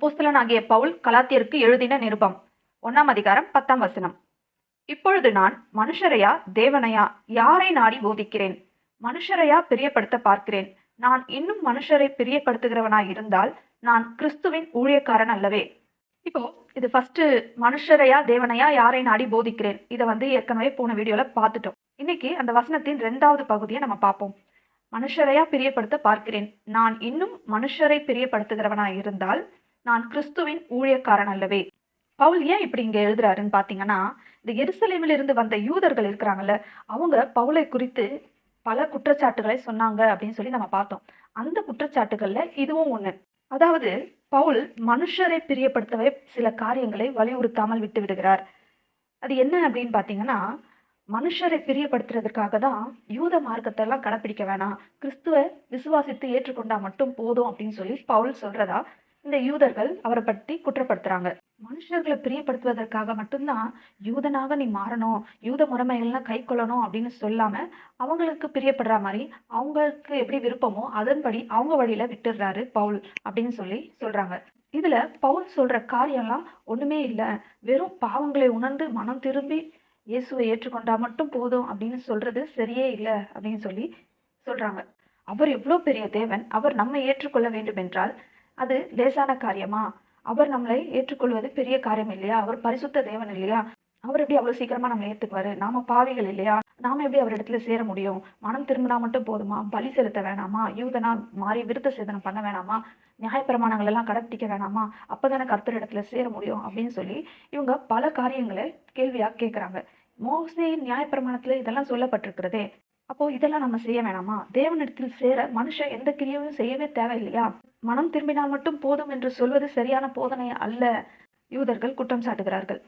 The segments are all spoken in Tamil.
அப்போஸ்தலனாகிய பவுல் கலாத்தியருக்கு எழுதின நிருபம். ஒன்னாம் அதிகாரம் பத்தாம் வசனம். இப்பொழுது நான் மனுஷரையா தேவனையா யாரை நாடி போதிக்கிறேன்? மனுஷரையா பிரியப்படுத்த பார்க்கிறேன். நான் இன்னும் மனுஷரை பிரியப்படுத்துகிறவனாய் இருந்தால் நான் கிறிஸ்துவின் ஊழியக்காரன் அல்லவே. இப்போ இது ஃபர்ஸ்ட் மனுஷரையா தேவனையா யாரை நாடி போதிக்கிறேன்? இதை வந்து ஏற்கனவே போன வீடியோல பார்த்துட்டோம். இன்னைக்கு அந்த வசனத்தின் ரெண்டாவது பகுதியை நம்ம பார்ப்போம். மனுஷரையா பிரியப்படுத்த பார்க்கிறேன். நான் இன்னும் மனுஷரை பிரியப்படுத்துகிறவனாய் இருந்தால் நான் கிறிஸ்துவின் ஊழியக்காரன் அல்லவே பவுல் ஏன் இப்படி இங்க எழுதுறாருன்னு பாத்தீங்கன்னா இந்த எருசலேமில் இருந்து வந்த யூதர்கள் இருக்கிறாங்கல்ல அவங்க பவுலை குறித்து பல குற்றச்சாட்டுகளை சொன்னாங்க அப்படின்னு சொல்லி நம்ம பார்த்தோம். அந்த குற்றச்சாட்டுகள்ல இதுவும் ஒண்ணு. அதாவது பவுல் மனுஷரை பிரியப்படுத்தவே சில காரியங்களை வலியுறுத்தாமல் விட்டு விடுகிறார். அது என்ன அப்படின்னு பாத்தீங்கன்னா மனுஷரை பிரியப்படுத்துறதுக்காக தான் யூத மார்க்கத்தை எல்லாம் கடைப்பிடிக்க வேணாம். கிறிஸ்துவ விசுவாசித்து ஏற்றுக்கொண்டா மட்டும் போதும் அப்படின்னு சொல்லி பவுல் சொல்றதா இந்த யூதர்கள் அவரை பற்றி குற்றப்படுத்துறாங்க. மனுஷர்களை பிரியப்படுத்துவதற்காக மட்டும்தான் யூதனாக நீ மாறணும் யூத முறைமைகள்லாம் கை கொள்ளணும் அப்படின்னு சொல்லாம அவங்களுக்கு பிரியப்படுற மாதிரி அவங்களுக்கு எப்படி விருப்பமோ அதன்படி அவங்க வழியில விட்டுடுறாரு பவுல் அப்படின்னு சொல்லி சொல்றாங்க. இதுல பவுல் சொல்ற காரியம்லாம் ஒண்ணுமே இல்லை. வெறும் பாவங்களை உணர்ந்து மனம் திரும்பி இயேசுவை ஏற்றுக்கொண்டா மட்டும் போதும் அப்படின்னு சொல்றது சரியே இல்லை அப்படின்னு சொல்லி சொல்றாங்க. அவர் எவ்வளவு பெரிய தேவன். அவர் நம்ம ஏற்றுக்கொள்ள வேண்டும் என்றால் அது லேசான காரியமா? அவர் நம்மளை ஏற்றுக்கொள்வது பெரிய காரியம் இல்லையா? அவர் பரிசுத்த தேவன் இல்லையா? அவர் எப்படி அவ்வளவு சீக்கிரமா நம்மளை ஏத்துக்குவாரு? நாம பாவிகள் இல்லையா? நாம எப்படி அவர் இடத்துல சேர முடியும்? மனம் திரும்பினா மட்டும் போதுமா? பலி செலுத்த வேணாமா? யூதனா மாறி விருத்த சேதனம் பண்ண வேணாமா? நியாயப்பிரமாணங்கள் எல்லாம் கடைப்பிடிக்க வேணாமா? அப்பதானே கர்த்தர் இடத்துல சேர முடியும் அப்படின்னு சொல்லி இவங்க பல காரியங்களை கேள்வியா கேட்கிறாங்க மோசையின் நியாயப்பிரமாணத்துல இதெல்லாம் சொல்லப்பட்டிருக்கிறதே. அப்போ இதெல்லாம் நம்ம செய்ய வேணாமா? தேவனிடத்தில் சேர மனுஷன் எந்த கிரியையும் செய்யவே தேவையில்லையா? மனம் திரும்பினால் மட்டும் போதும் என்று சொல்வது சரியான போதனை அல்ல யூதர்கள் குற்றம் சாட்டுகிறார்கள்.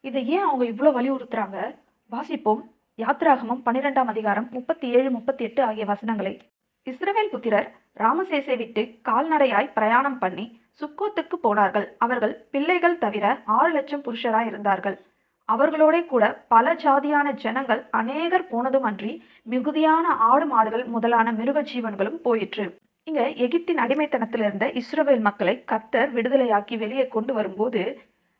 இதை ஏன் அவங்க இவ்வளவு வலியுறுத்துறாங்க? வாசிப்போம். யாத்ராகமம் பன்னிரெண்டாம் அதிகாரம் முப்பத்தி ஏழு முப்பத்தி எட்டு ஆகிய வசனங்களை. இஸ்ரவேல் புத்திரர் ராமசேசை விட்டு கால்நடையாய் பிரயாணம் பண்ணி சுக்கோத்துக்கு போனார்கள். அவர்கள் பிள்ளைகள் தவிர ஆறு லட்சம் புருஷராய் இருந்தார்கள். அவர்களோட கூட பல ஜாதியான ஜனங்கள் அநேகர் போனதும் அன்றி மிகுதியான ஆடு மாடுகள் முதலான மிருக ஜீவன்களும் போயிற்று. இங்க எகிப்தின் அடிமைத்தனத்துல இருந்த இஸ்ரோவேல் மக்களை கர்த்தர் விடுதலையாக்கி வெளியே கொண்டு வரும்போது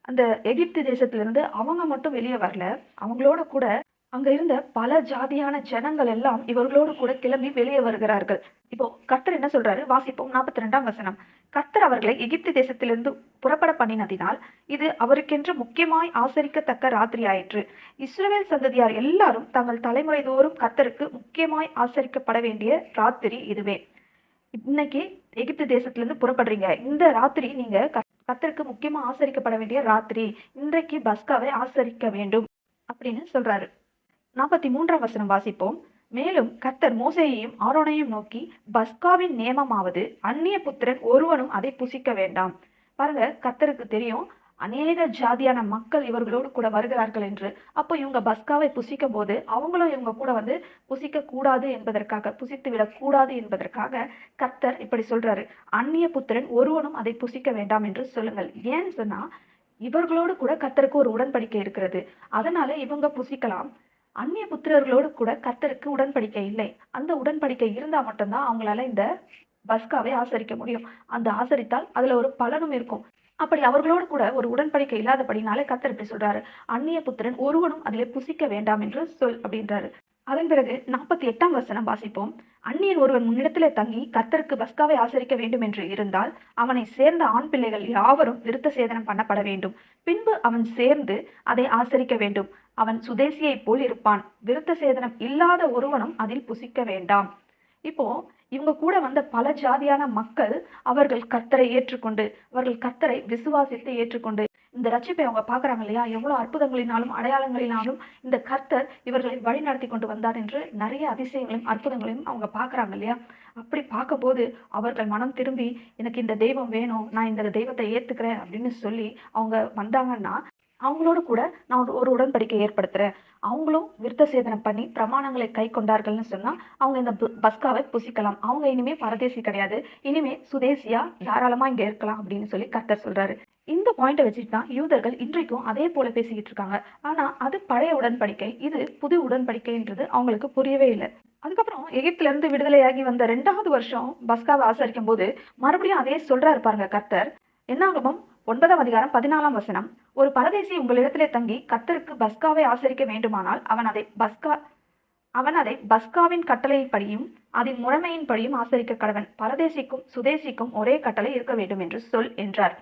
அந்த எகிப்து தேசத்திலிருந்து அவங்க மட்டும் வெளியே வரல. அவங்களோட கூட அங்க இருந்த பல ஜாதியான ஜனங்கள் எல்லாம் இவர்களோடு கூட கிளம்பி வெளியே வருகிறார்கள். இப்போ கர்த்தர் என்ன சொல்றாரு? வாசிப்போம் நாற்பத்தி ரெண்டாம் வசனம். கர்த்தர் அவர்களை எகிப்து தேசத்திலிருந்து புறப்பட பண்ணினதினால் இது அவருக்கென்று முக்கியமாய் ஆசரிக்கத்தக்க ராத்திரி ஆயிற்று இஸ்ரவேல் சந்ததியார் எல்லாரும் தங்கள் தலைமுறை தோறும் கர்த்தருக்கு முக்கியமாய் ஆசரிக்கப்பட வேண்டிய ராத்திரி இதுவே. இன்னைக்கு எகிப்து தேசத்திலிருந்து புறப்படுறீங்க. இந்த ராத்திரி நீங்க கத்தருக்கு முக்கியமா ஆசரிக்கப்பட வேண்டிய ராத்திரி. இன்றைக்கு பஸ்காவை ஆசரிக்க வேண்டும் அப்படின்னு சொல்றாரு. நாற்பத்தி மூன்றாம் வசனம் வாசிப்போம். மேலும் கத்தர் மோசையையும் ஆரோனையும் நோக்கி பஸ்காவின் நியமமாவது அந்நிய புத்திரன் ஒருவனும் அதை புசிக்க வேண்டாம். பாருங்க கத்தருக்கு தெரியும் அநேக ஜாதியான மக்கள் இவர்களோடு கூட வருகிறார்கள் என்று. அப்போ இவங்க பஸ்காவை புசிக்கும் போது அவங்களும் இவங்க கூட வந்து புசிக்க கூடாது என்பதற்காக புசித்து விடக்கூடாது என்பதற்காக கர்த்தர் இப்படி சொல்றாரு. அந்நிய புத்திரன் ஒருவனும் அதை புசிக்க வேண்டாம் என்று சொல்லுங்கள். ஏன்னு சொன்னா இவர்களோடு கூட கர்த்தருக்கு ஒரு உடன்படிக்கை இருக்கிறது. அதனால இவங்க புசிக்கலாம். அந்நிய புத்திரர்களோடு கூட கர்த்தருக்கு உடன்படிக்கை இல்லை. அந்த உடன்படிக்கை இருந்தா மட்டும்தான் அவங்களால இந்த பஸ்காவை ஆசரிக்க முடியும். அந்த ஆசரித்தால் அதுல ஒரு பலனும் இருக்கும். அப்படி அவர்களோடு கூட ஒரு உடன்படிக்கை இல்லாதபடினாலே கத்தர் இப்படி சொல்றாரு. அந்நிய புத்திரன் ஒருவனும் அதிலே புசிக்க வேண்டாம் என்று சொல் அப்படின்றாரு. அதன் பிறகு நாற்பத்தி எட்டாம் வசனம் வாசிப்போம். அந்நியன் ஒருவன் முன்னிடத்திலே தங்கி கர்த்தருக்கு பஸ்காவை ஆசரிக்க வேண்டும் என்று இருந்தால் அவனை சேர்ந்த ஆண் பிள்ளைகள் யாவரும் விருத்த சேதனம் பண்ணப்பட வேண்டும். பின்பு அவன் சேர்ந்து அதை ஆசரிக்க வேண்டும். அவன் சுதேசியை போல் இருப்பான். விருத்த சேதனம் இல்லாத ஒருவனும் அதில் புசிக்க வேண்டாம். இப்போ இவங்க கூட வந்த பல ஜாதியான மக்கள் அவர்கள் கர்த்தரை ஏற்றுக்கொண்டு அவர்கள் கர்த்தரை விசுவாசித்து ஏற்றுக்கொண்டு இந்த ரட்சிப்பை அவங்க பாக்குறாங்க இல்லையா? எவ்வளவு அற்புதங்களினாலும் அடையாளங்களினாலும் இந்த கர்த்தர் இவர்களை வழி நடத்தி கொண்டு வந்தார் என்று நிறைய அதிசயங்களையும் அற்புதங்களையும் அவங்க பாக்குறாங்க இல்லையா? அப்படி பார்க்கும்போது அவர்கள் மனம் திரும்பி எனக்கு இந்த தெய்வம் வேணும் நான் இந்த தெய்வத்தை ஏத்துக்கிறேன் அப்படின்னு சொல்லி அவங்க வந்தாங்கன்னா அவங்களோட கூட நான் ஒரு- ஒரு உடன்படிக்கை ஏற்படுத்துறேன். அவங்களும் விருத்த சேதனம் பண்ணி பிரமாணங்களை கை கொண்டார்கள்னு சொன்னா அவங்க இந்த பஸ்காவை புசிக்கலாம். அவங்க இனிமே பரதேசி கிடையாது. இனிமே சுதேசியா தாராளமா இங்க இருக்கலாம் அப்படின்னு சொல்லி கர்த்தர் சொல்றாரு. இந்த பாயிண்ட்டை வச்சுட்டு தான் யூதர்கள் இன்றைக்கும் அதே போல பேசிக்கிட்டு இருக்காங்க. ஆனா அது பழைய உடன்படிக்கை. இது புது உடன்படிக்கைன்றது அவங்களுக்கு புரியவே இல்லை. அதுக்கப்புறம் எகிப்துல இருந்து விடுதலையாகி வந்த ரெண்டாவது வருஷம் பஸ்காவை ஆசரிக்கும் போது மறுபடியும் அதே சொல்றாரு பாருங்க கர்த்தர். என்னாகமும் ஒன்பதாம் அதிகாரம் பதினாலாம் வசனம். ஒரு பரதேசி உங்களிடத்திலே தங்கி கர்த்தருக்கு பஸ்காவை ஆசரிக்க வேண்டுமானால் அவன் அதை பஸ்கா அவன் அதை பஸ்காவின் கட்டளைப்படியும் அதன் முறைமையின்படியும் ஆசரிக்க கடவன். பரதேசிக்கும் சுதேசிக்கும் ஒரே கட்டளை இருக்க வேண்டும் என்று சொல் என்றார்.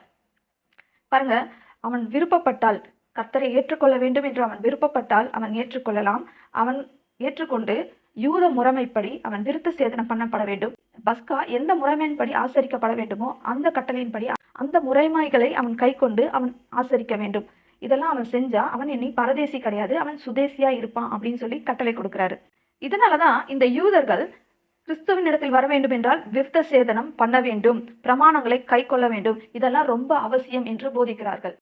பாருங்க அவன் விருப்பப்பட்டால் கர்த்தரை ஏற்றுக்கொள்ள வேண்டும் என்று அவன் விருப்பப்பட்டால் அவன் ஏற்றுக்கொள்ளலாம். அவன் ஏற்றுக்கொண்டு யூத முறைமைப்படி அவன் விருத்த சேதனம் பண்ணப்பட வேண்டும். பஸ்கா எந்த முறைமையின்படி ஆசரிக்கப்பட வேண்டுமோ அந்த கட்டளையின்படி அந்த முறைமைகளை அவன் கை கொண்டு அவன் ஆசரிக்க வேண்டும். இதெல்லாம் அவன் செஞ்சா அவன் என்னை பரதேசி கிடையாது அவன் சுதேசியா இருப்பான் அப்படின்னு சொல்லி கட்டளை கொடுக்கிறாரு. இதனாலதான் இந்த யூதர்கள் கிறிஸ்துவின் இடத்தில் வர வேண்டும் என்றால் விருத்த சேதனம் பண்ண வேண்டும் பிரமாணங்களை கை கொள்ள வேண்டும். இதெல்லாம் ரொம்ப அவசியம் என்று போதிக்கிறார்கள்.